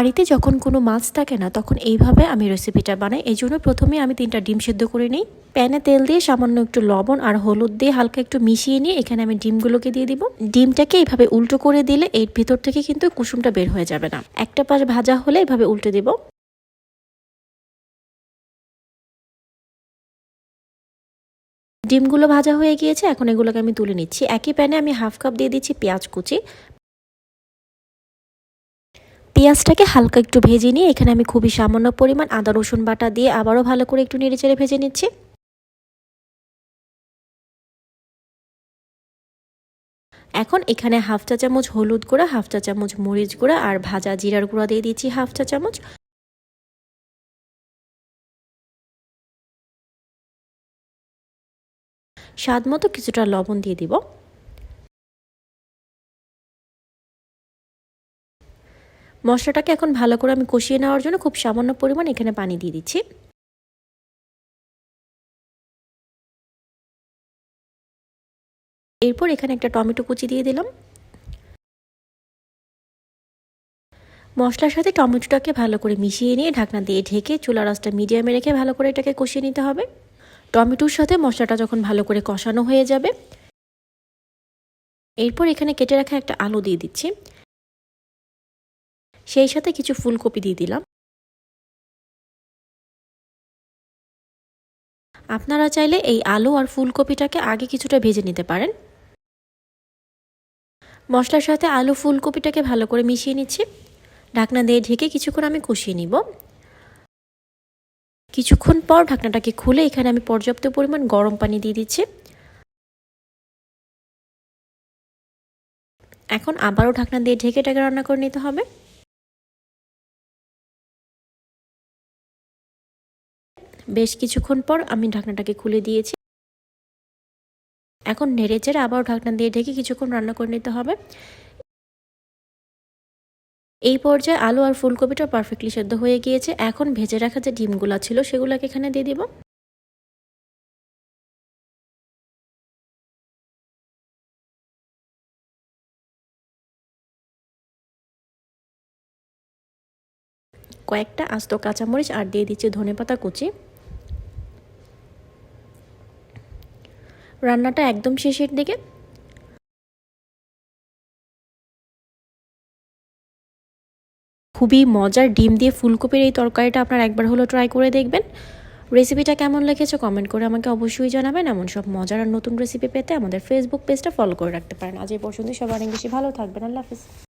বাড়িতে যখন কোনো মাছ থাকে না, তখন এইভাবে আমি রেসিপিটা বানাই। এই জন্য প্রথমে আমি তিনটা ডিম সেদ্ধ করে নিই। প্যানে তেল দিয়ে সামান্য একটু লবণ আর হলুদ দিয়ে হালকা একটু মিশিয়ে নিয়ে এখানে আমি ডিমগুলোকে দিয়ে দিব। ডিমটাকে এইভাবে উল্টো করে দিলে এর ভিতর থেকে কিন্তু কুসুমটা বের হয়ে যাবে না। একটা পাশ ভাজা হলে এভাবে উল্টে দিব। ডিমগুলো ভাজা হয়ে গিয়েছে, এখন এগুলোকে আমি তুলে নিচ্ছি। একই প্যানে আমি হাফ কাপ দিয়ে দিচ্ছি পেঁয়াজ কুচি। পেঁয়াজটাকে হালকা একটু ভেজে নিয়ে এখানে আমি খুবই সামান্য পরিমাণ আদা, রসুন বাটা দিয়ে আবারও ভালো করে একটু নেড়েচেড়ে ভেজে নিচ্ছি। এখন এখানে হাফ চা চামচ হলুদ গুঁড়া, হাফ চা চামচ মরিচ গুঁড়া আর ভাজা জিরার গুঁড়া দিয়ে দিচ্ছি হাফ চা চামচ। স্বাদ মতো কিছুটা লবণ দিয়ে দিব। মশলাটাকে এখন ভালো করে আমি কষিয়ে নেওয়ার জন্য খুব সামান্য পরিমাণ এখানে পানি দিয়ে দিচ্ছি। এরপর এখানে একটা টমেটো কুচি দিয়ে দিলাম। মশলার সাথে টমেটোটাকে ভালো করে মিশিয়ে নিয়ে ঢাকনা দিয়ে ঢেকে চুলা রাসটা মিডিয়ামে রেখে ভালো করে এটাকে কষিয়ে নিতে হবে। টমেটোর সাথে মশলাটা যখন ভালো করে কষানো হয়ে যাবে, এরপর এখানে কেটে রাখা একটা আলু দিয়ে দিচ্ছি। সেই সাথে কিছু ফুলকপি দিয়ে দিলাম। আপনারা চাইলে এই আলু আর ফুলকপিটাকে আগে কিছুটা ভেজে নিতে পারেন। মশলার সাথে আলু ফুলকপিটাকে ভালো করে মিশিয়ে নিচ্ছি। ঢাকনা দিয়ে ঢেকে কিছুক্ষণ আমি কষিয়ে নিব। কিছুক্ষণ পর ঢাকনাটাকে খুলে এখানে আমি পর্যাপ্ত পরিমাণ গরম পানি দিয়ে দিচ্ছি। এখন আবারও ঢাকনা দিয়ে ঢেকে এটাকে রান্না করে নিতে হবে। বেশ কিছুক্ষণ পর আমি ঢাকনাটাকে খুলে দিয়েছি। এখন নেড়ে চেড়ে আবার ঢাকনা দিয়ে ঢেকে কিছুক্ষণ রান্না করে নিতে হবে। এই পর্যায়ে আলু আর ফুলকপিটা পারফেক্টলি সেদ্ধ হয়ে গিয়েছে। এখন ভেজে রাখা যে ডিমগুলো ছিল সেগুলোকে এখানে দিয়ে দিব। কয়েকটা আস্ত কাঁচামরিচ আর দিয়ে দিচ্ছি ধনেপাতা কুচি। রান্নাটা একদম শেষের দিকে। খুবই মজার ডিম দিয়ে ফুলকপির এই তরকারিটা আপনার একবার হলো ট্রাই করে দেখবেন। রেসিপিটা কেমন লেগেছে কমেন্ট করে আমাকে অবশ্যই জানাবেন। এমন সব মজার আর নতুন রেসিপি পেতে আমাদের ফেসবুক পেজটা ফলো করে রাখতে পারেন। আজ এই পর্যন্ত সবার অনেক বেশি ভালো থাকবেন। আল্লাহ হাফিজ।